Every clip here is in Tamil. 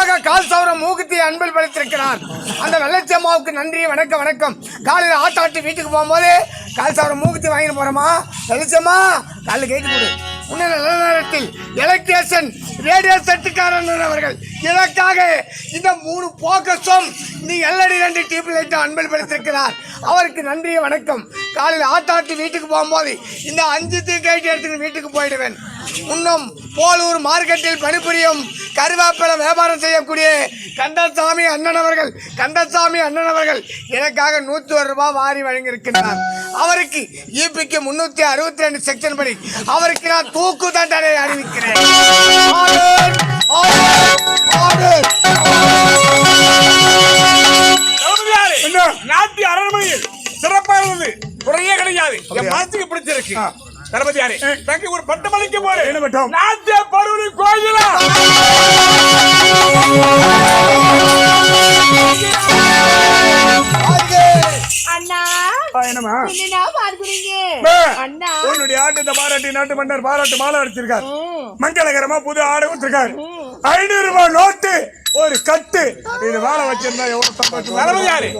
எனக்காக கால் சவரம் மூக்குத்தி அன்பில் படைத்திருக்கிறார். அந்த வெள்ளச்சி அம்மாவுக்கு நன்றி வணக்கம் வணக்கம். காலையில் ஆட்டாட்டி வீட்டுக்கு போகும்போது கால் சவரம் மூக்குத்தி வாங்கிட்டு போகிறோமா வெள்ளச்சம்மா காலையில் கேட்டு கொடு உன்ன நல்ல நேரத்தில் எலக்ட்ரிஷன் ரேடியோ செட்டுக்காரன் அவர்கள். இதற்காக இந்த மூணு போக்கஸும் இந்த எல்லடி ரெண்டு டியூப் லைட்டும் அன்பளிப்படுத்திருக்கிறார் அவருக்கு நன்றி வணக்கம். காலையில் ஆத்தாட்டி வீட்டுக்கு போகும்போது இந்த அஞ்சு தீக்கைட்டு எடுத்துக்கிட்டு வீட்டுக்கு போயிடுவேன். இன்னும் போலூர் மார்க்கெட்டில் பணிபுரியும் கருவேப்பிலை வியாபாரம் செய்யக்கூடிய கந்தசாமி அண்ணன் அவர்கள் கந்தசாமி அண்ணன் அவர்கள் எனக்காக நூற்றி ஒரு ரூபாய் வாரி வழங்கியிருக்கின்றார். அவருக்கு இபிக்கு முன்னூத்தி அறுபத்தி ரெண்டு செக்ஷன் படி அவருக்கு நான் தூக்கு தண்டனை அறிவிக்கிறேன். நாட்டிய அரண்மனையில் சிறப்பாக இருந்தது குறையே கிடையாது. என் மனசுக்கு பிடிச்சிருக்கு. தளபதியாரே தங்கி ஒரு பட்டம் அளிக்க போறேன் என்ன பட்டம்? நாட்டிய பருவ கோயிலா? பாராட்டி நாட்டு மன்னர் பாராட்டு மாலை அடிச்சிருக்காரு. மங்களகரமா புது ஆடை கொடுத்திருக்காரு ஐநூறு ரூபாய் நோட்டு ஒரு கட்டு. இது வேலை வச்சிருந்தா எவ்வளவு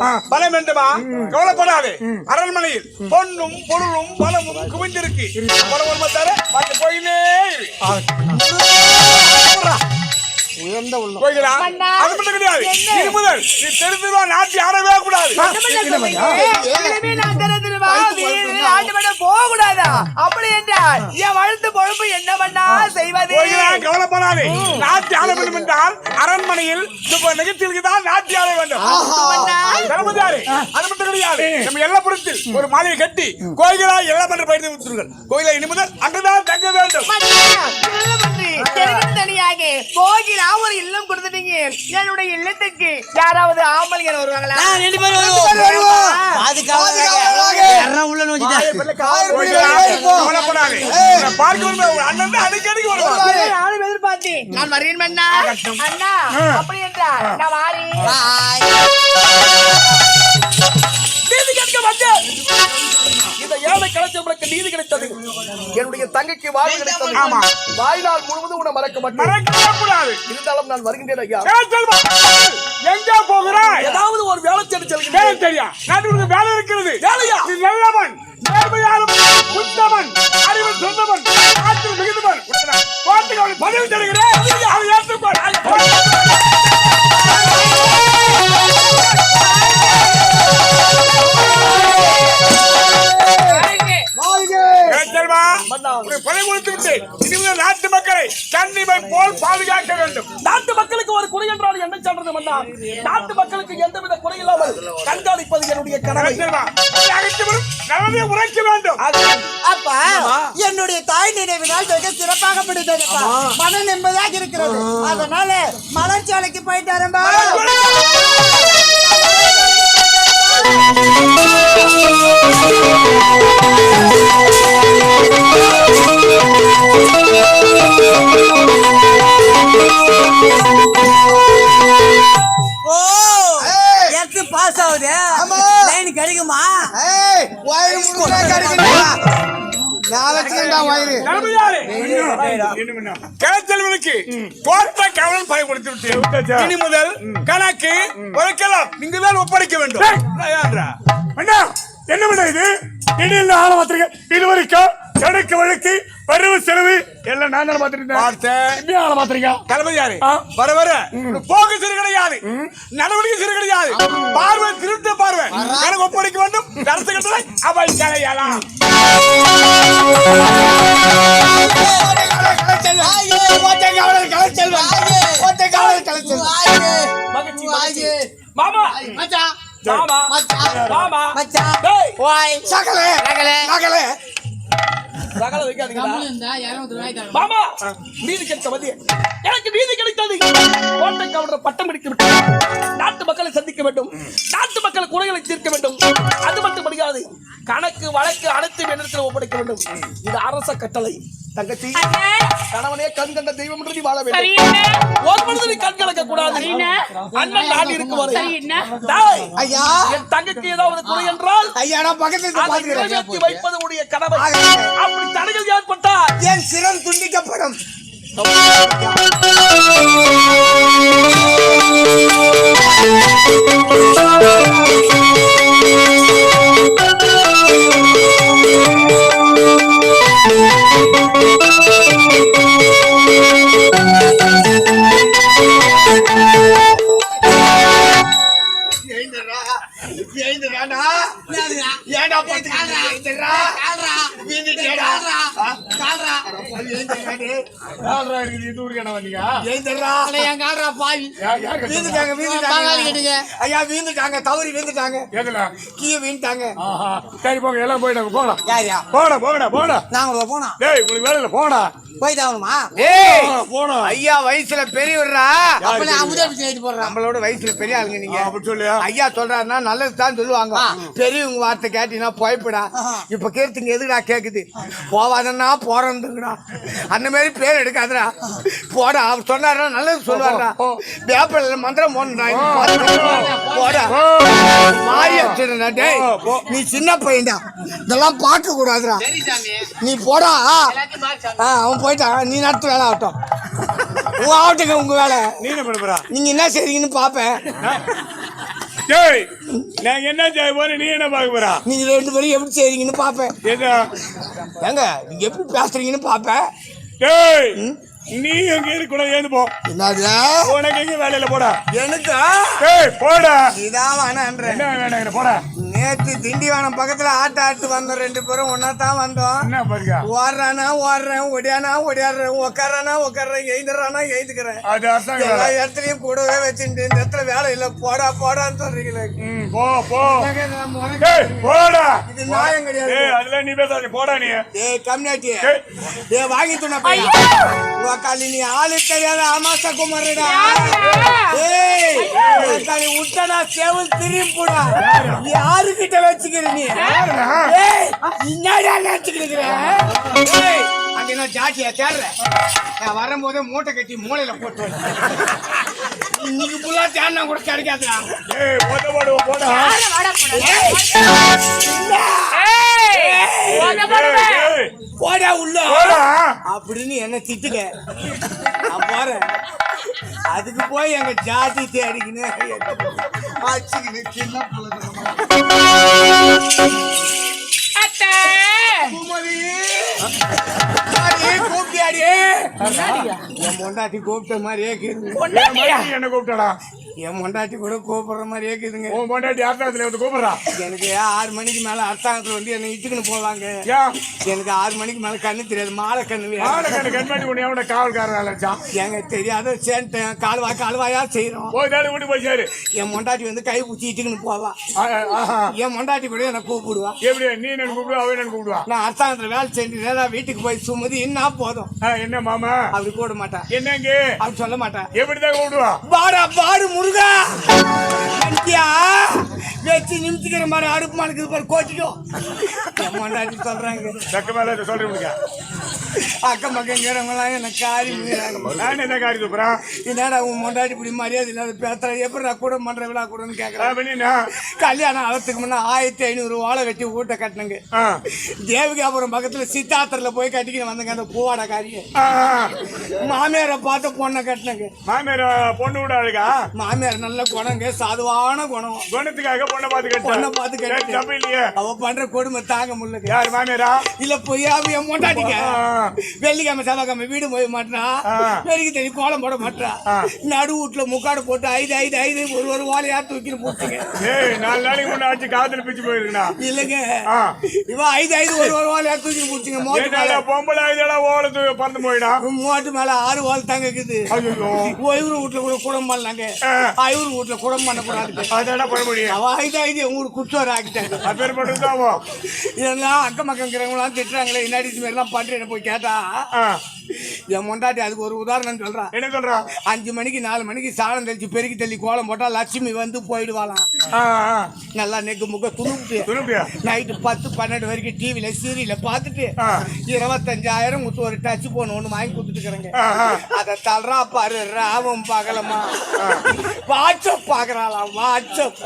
ஆ. பலம் வேண்டுமா? கவலைப்படாதே. அரண்மனையில் பொன்னும் பொருளும் பலமும் குவிந்திருக்கு. பலம் ஒரு மத்தார பார்த்து போயினே உயர்ந்த உள்ளம். கோயிலா அண்ணா. அது மட்டும் கிடையாது. என்ன? இது முதல். நீ தெரிஞ்சுவா நாட்டி ஆடவே கூடாது. போகக்கூடாதா? அப்படி என்றால் என் வளர்த்து பொழப்பு என்ன பண்ணா செய்வது? கோயிலா கவலைப்படாதே. நாட்டி ஆட வேண்டும் என்றால் அரண்மனையில் நிகழ்ச்சிகளுக்கு தான் நாட்டி ஆட வேண்டும். தளபதியாரே அது மட்டும் கிடையாது நம்ம எல்லப்புறத்தில் ஒரு மாலையை கட்டி கோயிலா எல்லாம் என்று பயிர்ந்து விட்டுருங்கள். கோயிலை இனி முதல் அங்குதான் தங்க வேண்டும். தனியாக கோகிலா ஒரு இல்லம் கொடுத்துட்டீங்க. என்னுடைய இல்லத்துக்கு யாராவது ஆம்பளைங்க வருவாங்களா? நான் ரெண்டு பேரும் வருவோம். யாரா உள்ள நோக்கிட்டா? கோயிலா கவலைப்படாதே உன்னை பார்க்க அண்ணன் தான் அடிக்கடிக்கு வருவாங்க நானும் எதிர்பார்த்தேன். நான் வரேன் மன்னா. அண்ணா அப்படி என்றால் நான் பாய். நீதி கேட்க வந்தேன் இந்த ஏழை கலைச்சவர்களுக்கு நீதி கிடைத்தது. என்னுடைய தங்கைக்கு வாழ்வு கிடைத்தது. ஆமா. வாழ்நாள் முழுவதும் உன்னை மறக்க மாட்டேன். மறக்கவே கூடாது இருந்தாலும் நான் வருகின்றேன் ஐயா? எங்க போகிறாய்? ஏதாவது ஒரு வேலை தேடி வேலை செல்கின்றேன் தெரியா? நாட்டு உனக்கு வேலை இருக்கிறது. வேலையா? நீ நல்லவன் நேர்மையாளன் புத்தவன் அறிவு சொந்தவன் ஆற்றில் மிகுந்தவன். கோட்டைக்கு அவனை பதிவு தருகிறேன். அதை ஏற்றுக்கொள். போல் பாதுகாக்க வேண்டும். நாட்டு மக்களுக்கு ஒரு குறை என்றால் என்ன சொல்றது மன்னா? நாட்டு மக்களுக்கு எந்தவித குறை இல்லாமல் கண்காணிப்பது என்னுடைய கடமை. நல்லதை உரைக்க வேண்டும். அப்பா என்னுடைய தாய் நினைவினால் வெகு சிறப்பாக பிடித்ததுப்பா மன நிம்மதியாக இருக்கிறது. அதனால மலர்ச்சாலைக்கு போயிட்டு வரம்பா பாஸ் ஆகுது. லைன் கிடைக்குமா? ஏய் வயிறு முழுக்க விட்டேன் இனி முதல் கணக்கு வழக்கெல்லாம் நீங்க தான் ஒப்படைக்க வேண்டும். என்ன பண்ண இது? திடீர்னு ஆள இது வரைக்கும் கணக்கு வழக்கு வரவு செலவு எல்லாம் நான் தானே எப்படி ஆள மாத்திருக்கா தளபதியாரே. வர வர. போக்கு சிறு கிடையாது. நடவடிக்கை சிறு கிடையாது. பார்வை திருத்த பார்வை. எனக்கு ஒப்படைக்க வேண்டும். அரசு கட்டளை அவை கலையலாம் மாமா! மச்சான். மாமா! மச்சான். மாமா! மச்சான். டேய்! வாய். சகலே. சகலே! சகல வைக்காதீங்களா மாமா நீதி கிடைத்த மதிய எனக்கு நீதி கிடைத்தது. கோட்டை கவர்னர் பட்டம் பிடித்து விட்டது நாட்டு மக்களை சந்திக்க வேண்டும். நாட்டு மக்கள் குறைகளை தீர்க்க வேண்டும். அது மட்டும் முடியாது கணக்கு வழக்கு அனைத்து இடத்தில் ஒப்படைக்க வேண்டும். இது அரச கட்டளை. தங்கச்சி கணவனே கண் கண்ட தெய்வம் என்று நீ வாழ வேண்டும். ஒரு பொழுது நீ கண் கலக்க கூடாது. அண்ணன் நான் இருக்கு வரை. ஐயா. என் தங்கச்சி ஏதாவது துணை என்றால் ஐயா நான் பக்கத்தில் பாத்துக்கிறேன் வைப்பது உடைய கனவை. அப்படி தடைகள் ஏற்பட்டால் என் சிரம் துண்டிக்கப்படும். Thank you. வீந்துட்டாங்க வீந்துட்டாங்க கட்டுங்க. ஐயா வீந்துட்டாங்க தவறி வீந்துட்டாங்க எதுல? கீழே வீந்துட்டாங்க ஆஹா. சரி போங்க எல்லாம் போயிட்டாங்க போடா யாரியா போடா போங்கடா போடா. நாங்கள போனோம் டேய் உங்களுக்கு வேலை இல்லை போடா போய் ஏய் போடா ஐயா வயசுல பெரியவர்ரா? அப்ப நான் அமுதா பிச்சை நம்மளோட வயசுல பெரிய ஆளுங்க நீங்க. அப்படி சொல்லியா? ஐயா சொல்றாருன்னா நல்லது தான் சொல்லுவாங்க பெரியவங்க வார்த்தை கேட்டீங்கன்னா போய்ப்படா இப்ப கேட்டுங்க எதுடா கேக்குது? போவாதன்னா போறதுங்கடா அந்த மாதிரி பேர் எடுக்காதடா. போடா அவர் சொன்னாரா நல்லது சொல்லுவாரா வேப்பில மந்திரம் போடா போடா. மாறி வச்சிருந்தா டேய். நீ சின்ன பையன்டா. இதெல்லாம் பார்க்க கூடாதுடா நீ போடா. ஆ, அவன் போயிட்டான் நீ நடத்து வேலை ஆகட்டும். உங்க ஆகட்டுங்க உங்க வேலை. நீ என்ன பண்ண போறா? நீங்க என்ன செய்றீங்கன்னு பாப்பேன் டேய் நாங்க என்ன செய்ய போறோம் நீ என்ன பார்க்க போறா? நீங்க ரெண்டு பேரும் எப்படி செய்றீங்கன்னு பாப்பேன் ஏங்க நீங்க எப்படி பேசுறீங்கன்னு பாப்பேன் டேய் நீ எங்க இருக்கூட ஏந்து போ. என்னது உனக்கு எங்க வேலையில போடா. எனக்கு டேய் போடா. இதான் வேணான்றேன் என்ன வேணாங்கிற போடா? நேத்து திண்டிவனம் பக்கத்துல ஆட்ட ஆட்டு வந்தோம் ரெண்டு பேரும் ஒன்னா தான் வந்தோம். என்ன பாருங்க? ஓடுறானா ஓடுறேன் ஒடியானா ஒடியாடுறேன் உக்காரானா உக்காடுறேன் எழுந்துறானா எழுந்துக்கிறேன் அது அர்த்தம் எல்லா. இடத்துலயும் கூடவே வச்சுட்டு இந்த இடத்துல வேலை இல்ல. போடா போடான்னு சொல்றீங்களே. போ போ. போடா. இது நியாயம் கிடையாது. ஏய் அதெல்லாம் நீ பேசாத போடா நீ. ஏய் கம்னாட்டி ஏய். ஏய் வாங்கி துணை உக்காளி நீ ஆளு தெரியாத ஆமாசா குமாரடா ஏய் உக்காளி விட்டனா சேவல் திரும்பிடா யாருக்கிட்ட வச்சுக்கிற நீ? ஏய் என்னடா நினைச்சுக்கிற ஏய் நான் ஜாட்டியா தேடுற நான் வரும்போதே மூட்டை கட்டி மூளையில போட்டு. இன்னைக்கு புல்லா தேடினா கூட கிடைக்காதுடா. ஏய் போட போடு போடா. போடா உள்ள. போடா. அப்படின்னு என்ன திட்டுங்க. நான் போறேன். அதுக்கு போய் எங்க ஜாதி தேடிக்கின்னு ஆச்சுக்கின்னு சின்ன பூமதி கூப்பிட்டியாடி. என் பொண்டாட்டி கூப்பிட்ட மாதிரியே என்ன கூப்பிட்டடா? என் பொண்டாட்டி கூட கூப்பிடுற மாதிரியே இருக்குதுங்க உன் பொண்டாட்டி அர்த்தத்துல வந்து கூப்பிடுறா எனக்கு ஆறு மணிக்கு மேல அரசாங்கத்துல வந்து என்னை இட்டுக்குன்னு போவாங்க. எனக்கு ஆறு மணிக்கு மேல கண்ணு தெரியாது மாலை கண்ணு ஆளை கண்டு கண்மாட்டி உன்னை எவன காவல்காரன் எங்க தெரியாத சேன்ட்டேன் கால்வா கால்வாயா செய்யறோம் போய் தேடி வீட்டு போய் சேரு. என் மொண்டாட்டி வந்து கை பிடிச்சி இட்டுக்குன்னு போவா. என் மொண்டாட்டி கூட என்ன கூப்பிடுவா. எப்படி? நீ என்ன கூப்பிடுவா? அவன் என்ன கூப்பிடுவா? நான் அரசாங்கத்துல வேலை செஞ்சு நேரா வீட்டுக்கு போய் சுமதி என்ன போதும். என்ன மாமா? அப்படி கூட மாட்டேன் என்னங்க? அப்படி சொல்ல மாட்டேன் எப்படிதான் கூப்பிடுவா? பாடா பாடு முருகா! மந்தியா வச்சு நிமித்திக்கிற மாதிரி அடுப்பு மணக்குது பாரு கோச்சிக்கும் சொல்றாங்க. தக்க மேல உனக்கு அக்கம் பக்கங்கிறவங்களாம் எனக்கு காரி முகிறாங்க நான் என்ன காரி கூப்பிடுறான் என்னடா உன் மொண்டாட்டி இப்படி மரியாதை இல்லாத பேசுற? எப்படி நான் கூட பண்ற விழா கூடன்னு கேட்கறேன் கல்யாணம் ஆகிறதுக்கு முன்னே ஆயிரத்தி ஐநூறு வாழை வெட்டி வீட்டை கட்டினங்க. தேவிகாபுரம் பக்கத்துல சித்தாத்திரல போய் கட்டிக்கின்னு வந்தங்க அந்த பூவாட காரிய. ஆ, மாமியாரை பார்த்து பொண்ணை கட்டினங்க. மாமியார் பொண்ணு விட அழுகா மாமியார் நல்ல குணங்க சாதுவான குணம். குணத்துக்காக பொண்ணை பார்த்து கட்ட பொண்ணை பார்த்து. தப்பு இல்லையே? அவ பண்ற கொடுமை தாங்க முடியல யார் மாமியாரா? இல்ல போய் அவ என் மொண்டாட்டிக்க. வெள்ளிக்கிழமை செவ்வாய்க்கிழமை வீடு போய் மாட்டா ஆ. பெருக்கி தண்ணி கோலம் போட மாட்டா நடு வீட்டுல முக்காடு போட்டு ஐந்து ஐந்து ஐந்து ஒரு ஒரு வாழையா தூக்கின்னு போட்டுங்க ஏய் நாலு நாளைக்கு முன்ன ஆச்சு காத்துல பிச்சு போயிருக்கா இல்லைங்க. இவ ஐந்து ஐந்து ஒரு ஒரு வாழையா தூக்கி போட்டுங்க மோட்டு மேல. பொம்பளை இதெல்லாம் ஓலத்து பறந்து போயிடா. மோட்டு மேல ஆறு வால் தாங்க இருக்குது. ஐயோ வீட்டுல கூட குடம் பண்ணலாங்க இவரு வீட்டுல குடம் பண்ணக்கூடாது. அதோட பண்ண முடியும்? அவ ஐந்து உங்களுக்கு குற்றவர் ஆக்கிட்டாங்க. அப்பேர் மட்டும்தாவோ? இதெல்லாம் அக்கம் பக்கங்கிறவங்களாம் திட்டுறாங்களே என்னடி இது மாதிரிலாம் பண்றேன்னு போய் கேட்டா என் மொண்டாட்டி அதுக்கு ஒரு உதாரணம் சொல்றா என்ன சொல்றா அஞ்சு மணிக்கு நாலு மணிக்கு சாணம் தெளிச்சு பெருக்கி தள்ளி கோலம் போட்டா லட்சுமி வந்து போயிடுவாளாம். நல்லா நெக்கு முக்க துணுப்பியா நைட்டு பத்து பன்னெண்டு வரைக்கும் டிவில சீரியல பார்த்துட்டு ஆ. இருபத்தஞ்சாயிரம் முத்து ஒரு டச் போன் ஒன்று வாங்கி ஆ. அதை தள்ளுறா பாரு ராவம் பார்க்கலமா வாட்ஸ்அப் பார்க்கறாளாம் வாட்ஸ்அப்.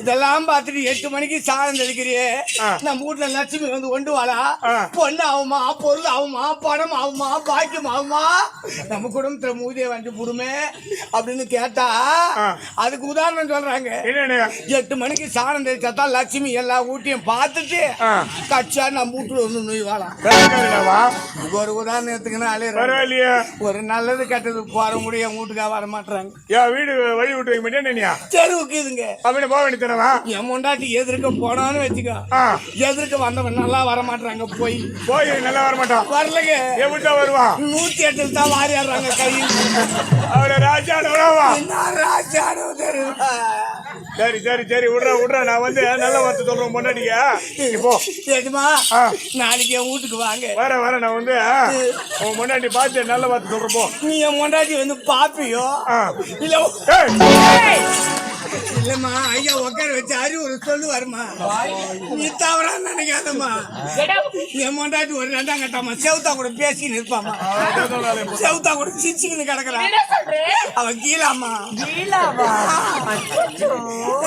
இதெல்லாம் பார்த்துட்டு எட்டு மணிக்கு சாணம் தெளிக்கிறியே. நம்ம வீட்டுல லட்சுமி வந்து கொண்டு ஆ. பொண்ணு ஆகுமா பொருள் ஆகுமா பணம் ஆகுமா பாக்கியம் ஆகுமா நம்ம குடும்பத்துல மூதிய வந்து புடுமே அப்படின்னு கேட்டா அதுக்கு உதாரணம் சொல்றாங்க. எட்டு மணிக்கு சாணம் தெரிச்சா லட்சுமி எல்லா ஊட்டியும் பார்த்துட்டு கச்சா நம்ம வீட்டுல வந்து கரெக்டாவா இது ஒரு அலையிற பரவாயில்லையே. ஒரு நல்லது கெட்டது போற முடிய என் வீட்டுக்கா வர மாட்டாங்க யா வீடு வழி விட்டு வைக்க மாட்டேன் நீயா தெருவுக்கு இதுங்க. அப்படின்னு போக வேண்டியதானவா என் முண்டாட்டி எதிர்க்க போனான்னு வச்சுக்கோ. எதிர்க்க வந்தவன் நல்லா வர மாட்டாங்க போய். போய் நல்லா வர மாட்டான் வரலங்க வருவான் நூத்தி எட்டுல தான் வாரியாடுறாங்க கையில். அவரை ராஜா உணவா என்ன ராஜானோ தெரியல சரி சரி சரி விடுறா விடுறா. நான் வந்து நல்ல வார்த்தை சொல்றேன் பொண்டாட்டியா இப்போ சரிம்மா ஆ. நாளைக்கு என் வீட்டுக்கு வாங்க. வர வர நான் வந்து உன் முன்னாடி பார்த்து நல்ல வார்த்தை சொல்றேன் போ. நீ என் முண்டாட்டி வந்து பாப்பியோ. இல்ல இல்லம்மா ஐயா உட்கார வச்சு அறிவுரை சொல்லுவாருமா நீ தவறா நினைக்காதம்மா. என் முண்டாட்டி ஒரு ரெண்டாம் கட்டாமா செவுத்தா கூட பேசின்னு இருப்பாமா செவுத்தா கூட சிரிச்சுக்கின்னு கிடக்குறான் அவன் கீழாமா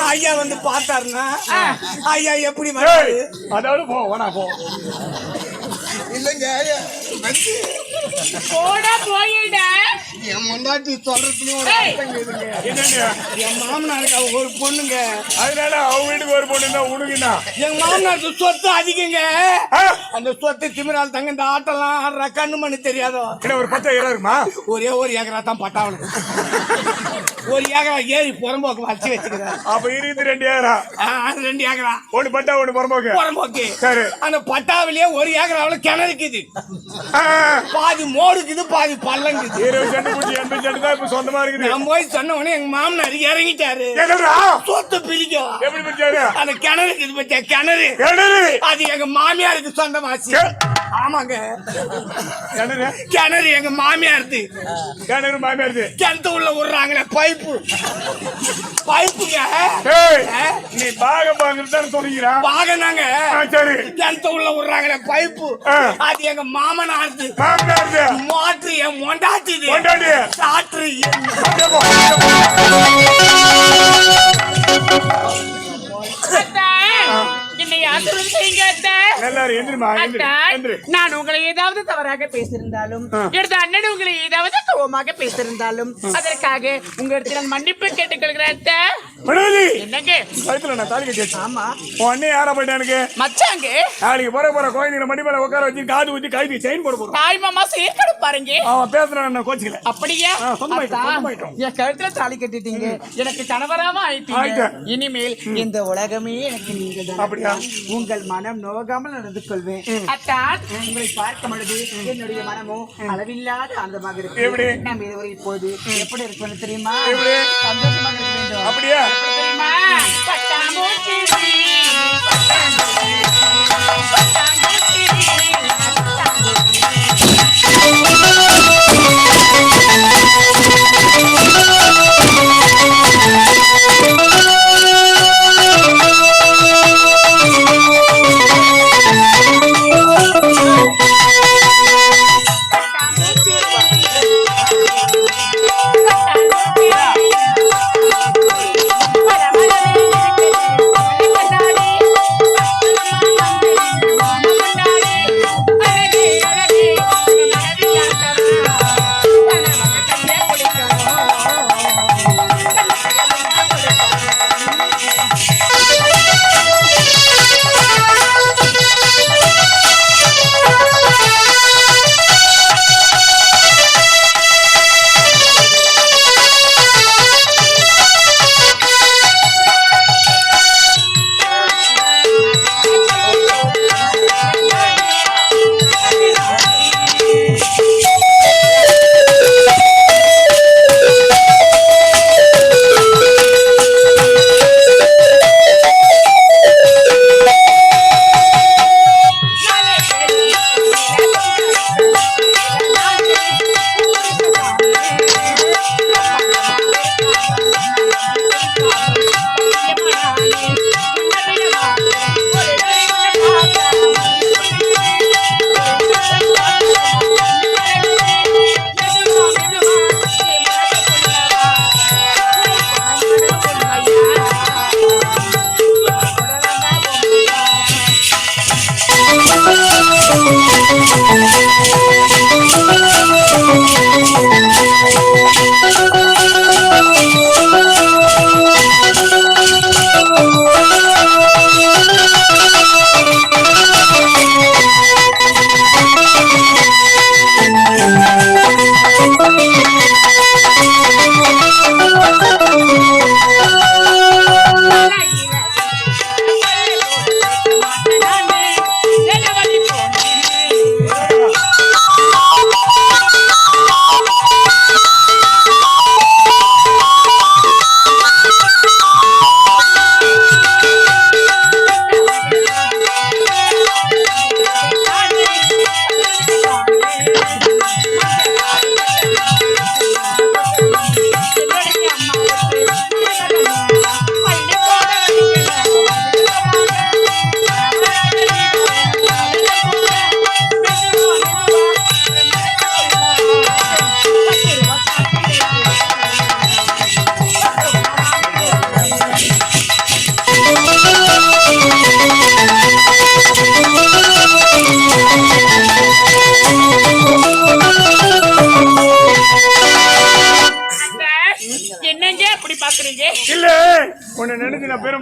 ஐயா வந்து பார்த்தாருன்னா ஐயா எப்படி அதோட போ வேணா போ. இல்லைங்க வந்து போடா போயிடா என் முண்டாட்டி சொல்றதுலயும் ஒரு. அர்த்தம் என்னன்னு என் மாமனாருக்கு அவ ஒரு பொண்ணுங்க. அதனால அவங்க வீட்டுக்கு ஒரு பொண்ணு இருந்தா உனக்குண்ணா எங்க மாமனாருக்கு சொத்து அதிகங்க? அந்த சொத்து திமிரால் தங்க இந்த ஆட்டெல்லாம் ஆடுற கண்ணு மண்ணு தெரியாதோ? என்ன ஒரு பத்து இருக்குமா? ஒரே ஒரு ஏக்கரா தான் பட்டாவனுக்கு ஒரு ஏக்கரா ஏறி புறம்போக்கு வச்சு வச்சுக்கிறார் அப்ப இருபத்தி ரெண்டு ஏக்கரா. அது ரெண்டு ஏக்கரா. ஒண்ணு பட்டா ஒண்ணு புறம்போக்கு. புறம்போக்கு. சரி. அந்த பட்டாவிலேயே ஒரு ஏக்கராவில் கிணறுக்குது. பாதி மோடுக்குது பாதி பள்ளங்குது. இருபது செண்டு பூச்சி எண்பது செண்டு தான் இப்ப சொந்தமா இருக்குது. நான் போய் சொன்ன உடனே எங்க மாமனார் இறங்கிட்டாரு. சொத்து பிரிக்கும் எப்படி பிடிச்சாரு அந்த கிணறுக்கு இது பத்தியா கிணறு. கிணறு. அது எங்க மாமியாருக்கு சொந்தமாச்சு. ஆமாங்க. கிணறு? கிணறு எங்க மாமியாருக்கு கிணறு மாமியாரு கிணத்து உள்ள விடுறாங்களே பைப்பு. பைப்புங்க. நீ பாக பாங்கிறது சொல்லிக்கிறான் வாங்கினாங்க ஆ, சரி. கிணத்து உள்ள விடுறாங்களே பைப்பு. அது எங்க மாமியாரு மோட்டர் என் மொண்டாச்சுது கொண்டாடி சாற்று நான் உங்களை ஏதாவது தவறாக பேசியிருந்தாலும் எனது அண்ணன் உங்களை ஏதாவது கோவமாக பேசியிருந்தாலும் அதற்காக உங்க இடத்தில் மன்னிப்பு கேட்டுக்கொள்கிறேன் என்னங்க? கழுத்துல நான் தாலி கட்டி ஆமா. உன் அண்ணன் யாரா எனக்கு? மச்சாங்க. நாளைக்கு போற போற குழந்தைங்க மடி மேல உட்கார வச்சு காது ஊத்தி கைதி செயின் போட போறோம். தாய் மாமா பாருங்க அவன் பேசுறான் கோச்சிக்கல. அப்படியா. என் கழுத்துல தாலி கட்டிட்டீங்க. எனக்கு கணவராம ஆயிட்டீங்க. இனிமேல் இந்த உலகமே எனக்கு அப்படியா? உங்கள் மனம் நோகாமல் நடந்து கொள்வேன். உங்களை பார்க்கும் பொழுது என்னுடைய மனமும் அளவில்லாத ஆனந்தமாக இருக்கு? நாம் இருவரும் இப்போது எப்படி இருக்கணும் தெரியுமா? சந்தோஷமாக இருக்க வேண்டும். அப்படியா? தெரியுமா?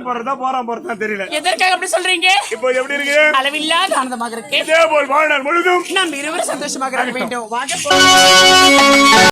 போறதா போறான் போறதா தெரியல. எதற்காக அப்படி சொல்றீங்க? இப்போ எப்படி இருக்கு? அளவில்லாத ஆனந்தமாக இருக்கு இதே போல் வாழ்நாள் முழுதும் நாம் இருவரும் சந்தோஷமாக இருக்க வேண்டும். வாங்க.